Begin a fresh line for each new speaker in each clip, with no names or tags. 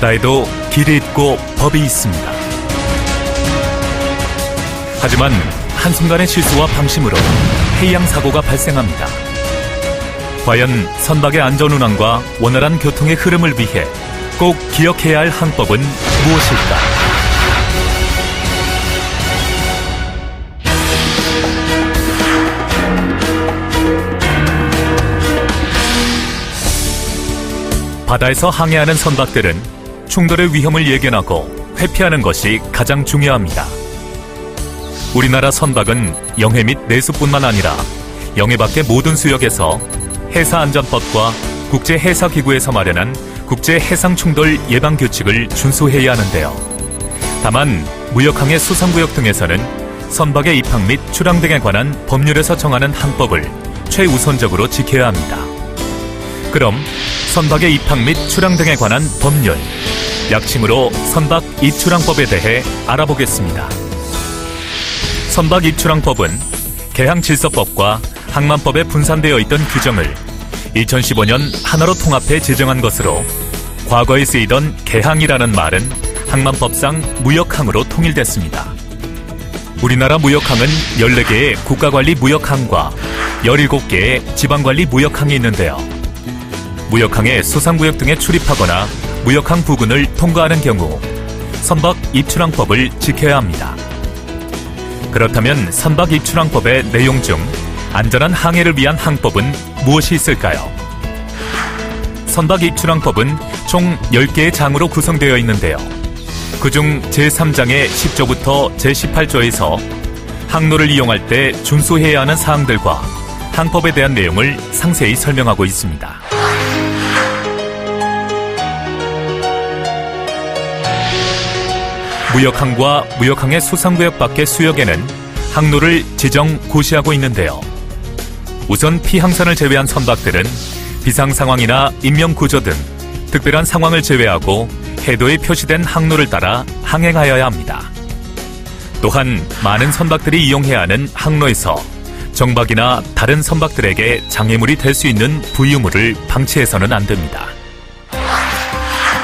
바다에도 길이 있고 법이 있습니다. 하지만 한순간의 실수와 방심으로 해양 사고가 발생합니다. 과연 선박의 안전 운항과 원활한 교통의 흐름을 위해 꼭 기억해야 할 항법은 무엇일까? 바다에서 항해하는 선박들은 충돌의 위험을 예견하고 회피하는 것이 가장 중요합니다. 우리나라 선박은 영해 및 내수뿐만 아니라 영해 밖의 모든 수역에서 해사안전법과 국제해사기구에서 마련한 국제해상충돌 예방 규칙을 준수해야 하는데요. 다만 무역항해 수상구역 등에서는 선박의 입항 및 출항 등에 관한 법률에서 정하는 항법을 최우선적으로 지켜야 합니다. 그럼 선박의 입항 및 출항 등에 관한 법률, 약칭으로 선박 입출항법에 대해 알아보겠습니다. 선박 입출항법은 개항질서법과 항만법에 분산되어 있던 규정을 2015년 하나로 통합해 제정한 것으로 과거에 쓰이던 개항이라는 말은 항만법상 무역항으로 통일됐습니다. 우리나라 무역항은 14개의 국가관리 무역항과 17개의 지방관리 무역항이 있는데요. 무역항에 수상구역 등에 출입하거나 무역항 부근을 통과하는 경우 선박 입출항법을 지켜야 합니다. 그렇다면 선박 입출항법의 내용 중 안전한 항해를 위한 항법은 무엇이 있을까요? 선박 입출항법은 총 10개의 장으로 구성되어 있는데요. 그중 제3장의 10조부터 제18조에서 항로를 이용할 때 준수해야 하는 사항들과 항법에 대한 내용을 상세히 설명하고 있습니다. 무역항과 무역항의 수상구역 밖의 수역에는 항로를 지정 고시하고 있는데요. 우선 피항선을 제외한 선박들은 비상 상황이나 인명 구조 등 특별한 상황을 제외하고 해도에 표시된 항로를 따라 항행하여야 합니다. 또한 많은 선박들이 이용해야 하는 항로에서 정박이나 다른 선박들에게 장애물이 될 수 있는 부유물을 방치해서는 안 됩니다.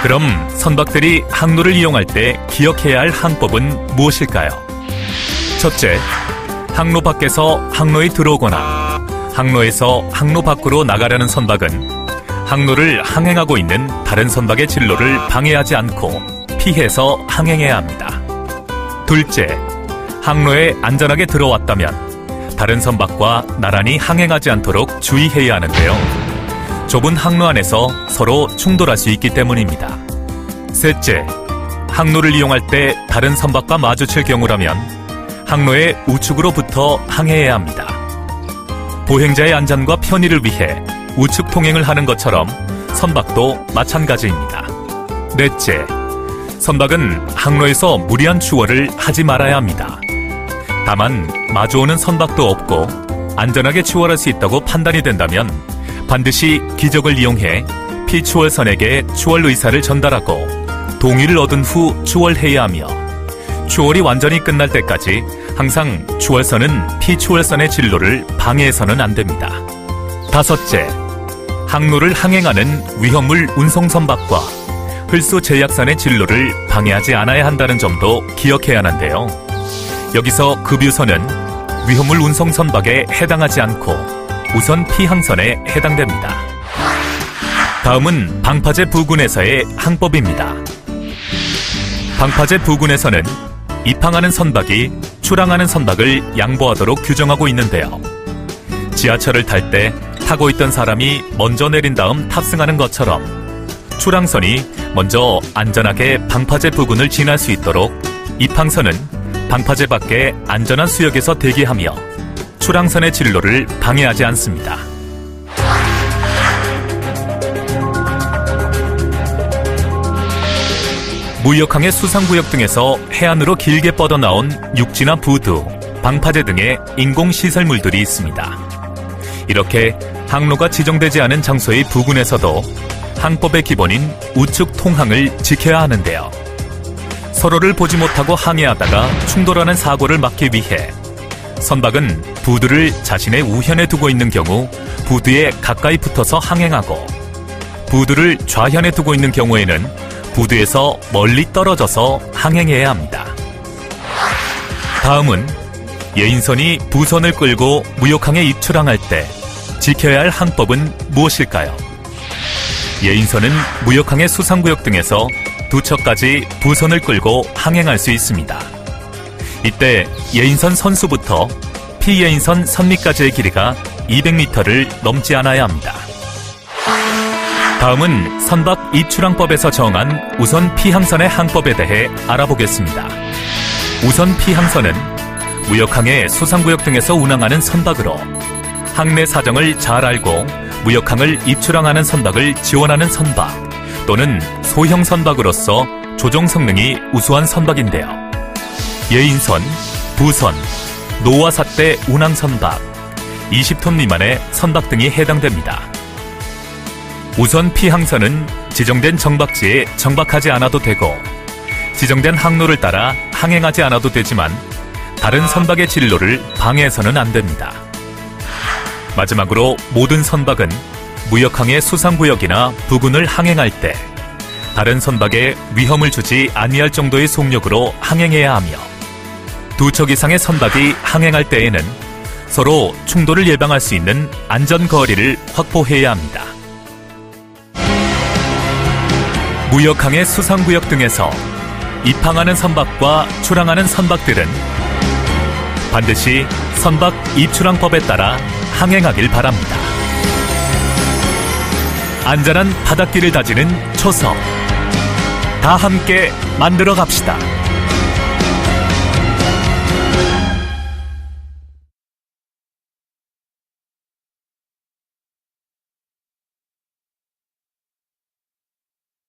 그럼 선박들이 항로를 이용할 때 기억해야 할 항법은 무엇일까요? 첫째, 항로 밖에서 항로에 들어오거나 항로에서 항로 밖으로 나가려는 선박은 항로를 항행하고 있는 다른 선박의 진로를 방해하지 않고 피해서 항행해야 합니다. 둘째, 항로에 안전하게 들어왔다면 다른 선박과 나란히 항행하지 않도록 주의해야 하는데요. 좁은 항로 안에서 서로 충돌할 수 있기 때문입니다. 셋째, 항로를 이용할 때 다른 선박과 마주칠 경우라면 항로의 우측으로부터 항해해야 합니다. 보행자의 안전과 편의를 위해 우측 통행을 하는 것처럼 선박도 마찬가지입니다. 넷째, 선박은 항로에서 무리한 추월을 하지 말아야 합니다. 다만 마주오는 선박도 없고 안전하게 추월할 수 있다고 판단이 된다면 반드시 기적을 이용해 피추월선에게 추월 의사를 전달하고 동의를 얻은 후 추월해야 하며 추월이 완전히 끝날 때까지 항상 추월선은 피추월선의 진로를 방해해서는 안 됩니다. 다섯째, 항로를 항행하는 위험물 운송 선박과 흘수 제약선의 진로를 방해하지 않아야 한다는 점도 기억해야 하는데요. 여기서 급유선은 위험물 운송 선박에 해당하지 않고 우선 피항선에 해당됩니다. 다음은 방파제 부근에서의 항법입니다. 방파제 부근에서는 입항하는 선박이 출항하는 선박을 양보하도록 규정하고 있는데요. 지하철을 탈 때 타고 있던 사람이 먼저 내린 다음 탑승하는 것처럼 출항선이 먼저 안전하게 방파제 부근을 지날 수 있도록 입항선은 방파제 밖에 안전한 수역에서 대기하며 출항선의 진로를 방해하지 않습니다. 무역항의 수상구역 등에서 해안으로 길게 뻗어나온 육지나 부두, 방파제 등의 인공시설물들이 있습니다. 이렇게 항로가 지정되지 않은 장소의 부근에서도 항법의 기본인 우측 통항을 지켜야 하는데요. 서로를 보지 못하고 항해하다가 충돌하는 사고를 막기 위해 선박은 부두를 자신의 우현에 두고 있는 경우 부두에 가까이 붙어서 항행하고 부두를 좌현에 두고 있는 경우에는 부두에서 멀리 떨어져서 항행해야 합니다. 다음은 예인선이 부선을 끌고 무역항에 입출항할 때 지켜야 할 항법은 무엇일까요? 예인선은 무역항의 수상구역 등에서 두 척까지 부선을 끌고 항행할 수 있습니다. 이때 예인선 선수부터 피예인선 선미까지의 길이가 200m를 넘지 않아야 합니다. 다음은 선박 입출항법에서 정한 우선 피항선의 항법에 대해 알아보겠습니다. 우선 피항선은 무역항의 수상구역 등에서 운항하는 선박으로 항내 사정을 잘 알고 무역항을 입출항하는 선박을 지원하는 선박 또는 소형 선박으로서 조종 성능이 우수한 선박인데요. 예인선, 부선, 노화사대 운항 선박, 20톤 미만의 선박 등이 해당됩니다. 우선 피항선은 지정된 정박지에 정박하지 않아도 되고 지정된 항로를 따라 항행하지 않아도 되지만 다른 선박의 진로를 방해해서는 안 됩니다. 마지막으로 모든 선박은 무역항의 수상구역이나 부근을 항행할 때 다른 선박에 위험을 주지 아니할 정도의 속력으로 항행해야 하며 두 척 이상의 선박이 항행할 때에는 서로 충돌을 예방할 수 있는 안전 거리를 확보해야 합니다. 무역항의 수상구역 등에서 입항하는 선박과 출항하는 선박들은 반드시 선박 입출항법에 따라 항행하길 바랍니다. 안전한 바닷길을 다지는 초석. 다 함께 만들어 갑시다.